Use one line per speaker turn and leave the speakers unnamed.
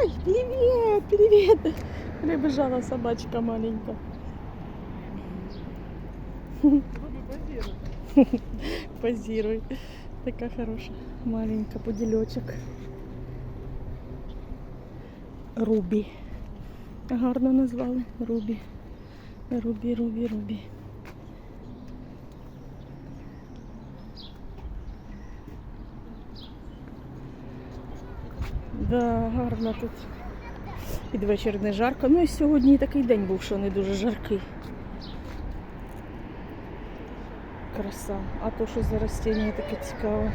Ой, привет, привет. Прибежала собачка маленька. Позируй. Така хороша. Маленька подільочок. Рубі. Гарно назвали. Рубі. Рубі, Рубі, Рубі. Да, гарно тут. Під вечір не жарко. Ну і сьогодні такий день був, що не дуже жаркий. Краса. А то що за растіння таке цікаве.